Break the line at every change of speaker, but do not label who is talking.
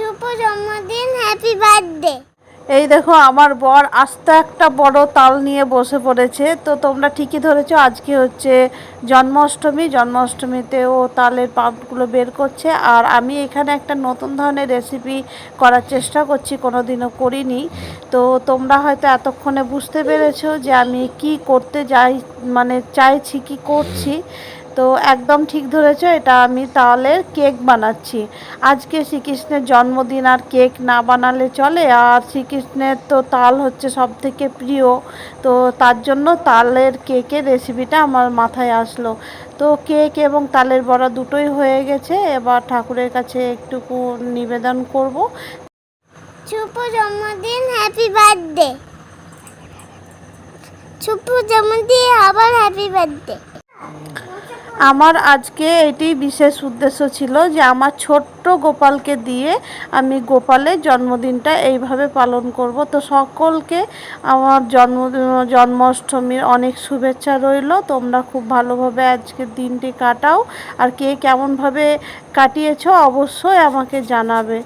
শুভ জন্মদিন happy birthday
এই দেখো, আমার বর আস্তে একটা বড় তাল নিয়ে বসে পড়েছে। তো তোমরা ঠিকই ধরেছো, আজকে হচ্ছে জন্মাষ্টমী। জন্মাষ্টমীতে ও তালের পাপগুলো বের করছে। আর আমি এখানে একটা নতুন ধরনের রেসিপি করার চেষ্টা করছি কোনো দিনও করিনি। তো তোমরা হয়তো এতক্ষণে বুঝতে পেরেছ যে আমি কি করতে যাই মানে চাইছি, কি করছি। তো একদম ঠিক ধরেছ, এটা আমি তালের কেক বানাচ্ছি। আজকে শ্রীকৃষ্ণের জন্মদিন আর কেক না বানালে চলে, আর শ্রীকৃষ্ণের তো তাল হচ্ছে সব থেকে প্রিয়, তো তার জন্য তালের কেকের রেসিপিটা আমার মাথায় আসলো। তো কেক এবং তালের বড়া দুটোই হয়ে গেছে, এবার ঠাকুরের কাছে একটুকু নিবেদন করব।
শুভ জন্মদিন হ্যাপি বার্থডে শুভ জন্মদিন, আবার হ্যাপি বার্থডে
আমার আজকে এটি বিশেষ উদ্দেশ্য ছিল যে আমার ছোট্ট গোপালকে দিয়ে আমি গোপালের জন্মদিনটা এইভাবে পালন করব। তো সকলকে আমার জন্ম, জন্মাষ্টমীর অনেক শুভেচ্ছা রইল। তোমরা খুব ভালোভাবে আজকের দিনটি কাটাও। আর কে কেমনভাবে কাটিয়েছ অবশ্যই আমাকে জানাবে।